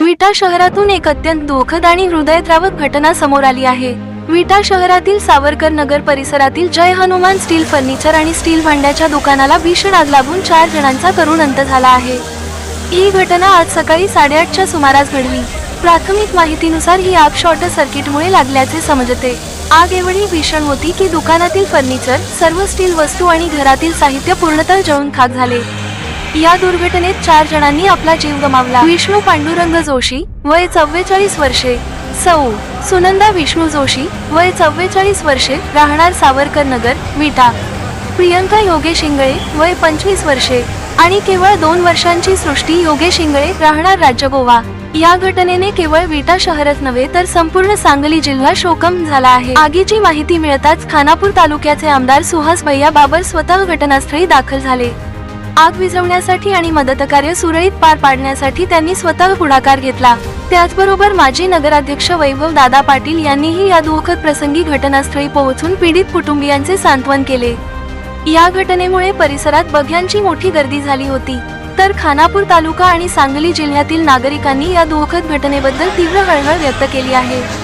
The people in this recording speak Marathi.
विटा शहरातून एक अत्यंत दुःखद आणि हृदयद्रावक घटना समोर आली आहे. विटा शहरातील सावरकर नगर परिसरातील जय हनुमान स्टील फर्निचर आणि स्टील भांड्याच्या दुकानाला भीषण आग लागून चार जणांचा करुण अंत झाला आहे. ही घटना आज सकाळी साडेआठच्या सुमारास घडली. प्राथमिक माहितीनुसार ही आग शॉर्ट सर्किटमुळे लागल्याचे समजते. आग एवढी भीषण होती की दुकानातील फर्निचर सर्व स्टील वस्तू आणि घरातील साहित्य पूर्णतः जळून खाक झाले. या दुर्घटनेत चार जणांनी आपला जीव गमावला. विष्णू पांडुरंग जोशी वय चव्वेचाळीस वर्षे सौ सुनंदा विष्णू जोशी वय चव्वेचाळीस वर्षे राहणार सावरकर नगर विटा प्रियंका योगेश इंगळे वय पंचवीस वर्षे आणि केवळ दोन वर्षांची सृष्टी योगेश इंगळे राहणार राज्य गोवा या घटनेने केवळ विटा शहरच नव्हे तर संपूर्ण सांगली जिल्हा शोकम झाला आहे. आगीची माहिती मिळताच खानापूर तालुक्याचे आमदार सुहास भैया बाबर स्वतः घटनास्थळी दाखल झाले. आग विझवण्यासाठी आणि मदत कार्य सुरळीत पार पाडण्यासाठी त्यांनी स्वतः पुढाकार घेतला. त्याचबरोबर माजी नगराध्यक्ष वैभव दादा पाटील यांनीही या दुःखद प्रसंगी घटनास्थळी पोहोचून पीडित कुटुंबियांचे सांत्वन केले. या घटनेमुळे परिसरात बघ्यांची मोठी गर्दी झाली होती. तर खानापूर तालुका आणि सांगली जिल्ह्यातील नागरिकांनी या दुःखद घटनेबद्दल तीव्र हळहळ व्यक्त केली आहे.